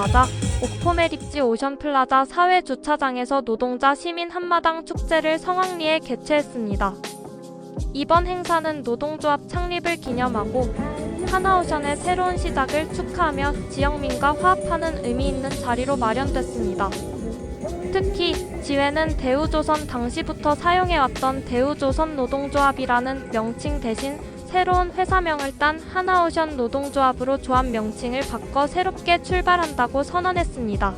노동자 옥포메 립지 오션플라자 사회 주차장에서 노동자 시민 한마당 축제를 성황리에 개최했습니다. 이번 행사는 노동조합 창립을 기념하고 하나오션의 새로운 시작을 축하하며 지역민과 화합하는 의미 있는 자리로 마련됐습니다. 특히 지회는 대우조선 당시부터 사용해왔던 대우조선 노동조합이라는 명칭 대신 새로운 회사명을 딴 하나오션 노동조합으로 조합 명칭을 바꿔 새롭게 출발한다고 선언했습니다.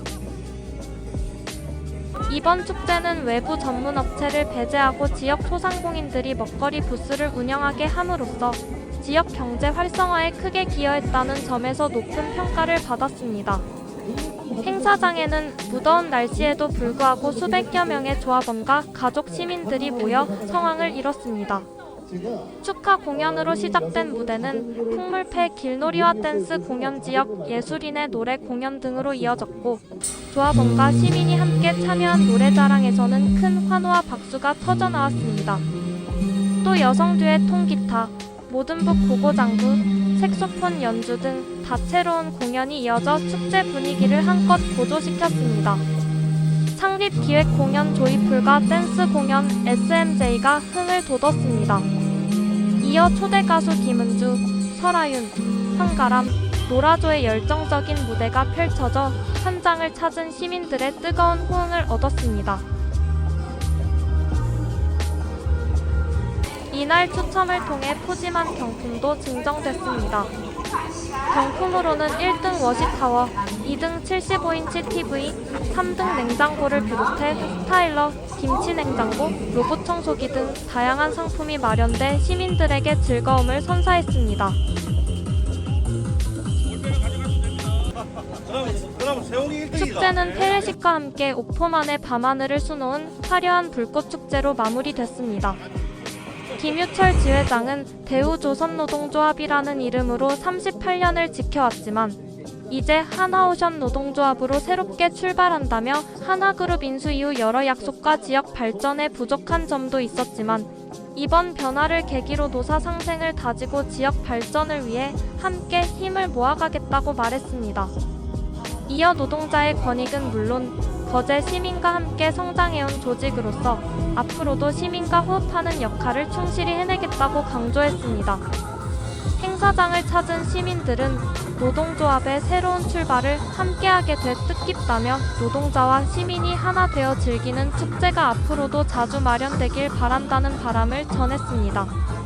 이번 축제는 외부 전문 업체를 배제하고 지역 소상공인들이 먹거리 부스를 운영하게 함으로써 지역 경제 활성화에 크게 기여했다는 점에서 높은 평가를 받았습니다. 행사장에는 무더운 날씨에도 불구하고 수백여 명의 조합원과 가족 시민들이 모여 성황을 이뤘습니다. 축하 공연으로 시작된 무대는 풍물패 길놀이와 댄스 공연 지역 예술인의 노래 공연 등으로 이어졌고 조합원과 시민이 함께 참여한 노래자랑에서는 큰 환호와 박수가 터져 나왔습니다. 또 여성 듀엣 통기타, 모든북 고고장구, 색소폰 연주 등 다채로운 공연이 이어져 축제 분위기를 한껏 고조시켰습니다. 창립 기획 공연 조이풀과 댄스 공연 SMJ가 흥을 돋웠습니다. 이어 초대 가수 김은주, 설아윤, 황가람, 노라조의 열정적인 무대가 펼쳐져 현장을 찾은 시민들의 뜨거운 호응을 얻었습니다. 이날 추첨을 통해 푸짐한 경품도 증정됐습니다. 경품으로는 1등 워시타워, 2등 75인치 TV, 3등 냉장고를 비롯해 스타일러, 김치 냉장고, 로봇 청소기 등 다양한 상품이 마련돼 시민들에게 즐거움을 선사했습니다. 그럼 그럼 세웅이 1등이가 축제는 폐회식과 함께 옥포만의 밤하늘을 수놓은 화려한 불꽃 축제로 마무리됐습니다. 김유철 지회장은 대우조선노동조합이라는 이름으로 38년을 지켜왔지만 이제 하나오션 노동조합으로 새롭게 출발한다며 하나그룹 인수 이후 여러 약속과 지역 발전에 부족한 점도 있었지만 이번 변화를 계기로 노사 상생을 다지고 지역 발전을 위해 함께 힘을 모아가겠다고 말했습니다. 이어 노동자의 권익은 물론 거제 시민과 함께 성장해온 조직으로서 앞으로도 시민과 호흡하는 역할을 충실히 해내겠다고 강조했습니다. 행사장을 찾은 시민들은 노동조합의 새로운 출발을 함께하게 돼 뜻깊다며 노동자와 시민이 하나 되어 즐기는 축제가 앞으로도 자주 마련되길 바란다는 바람을 전했습니다.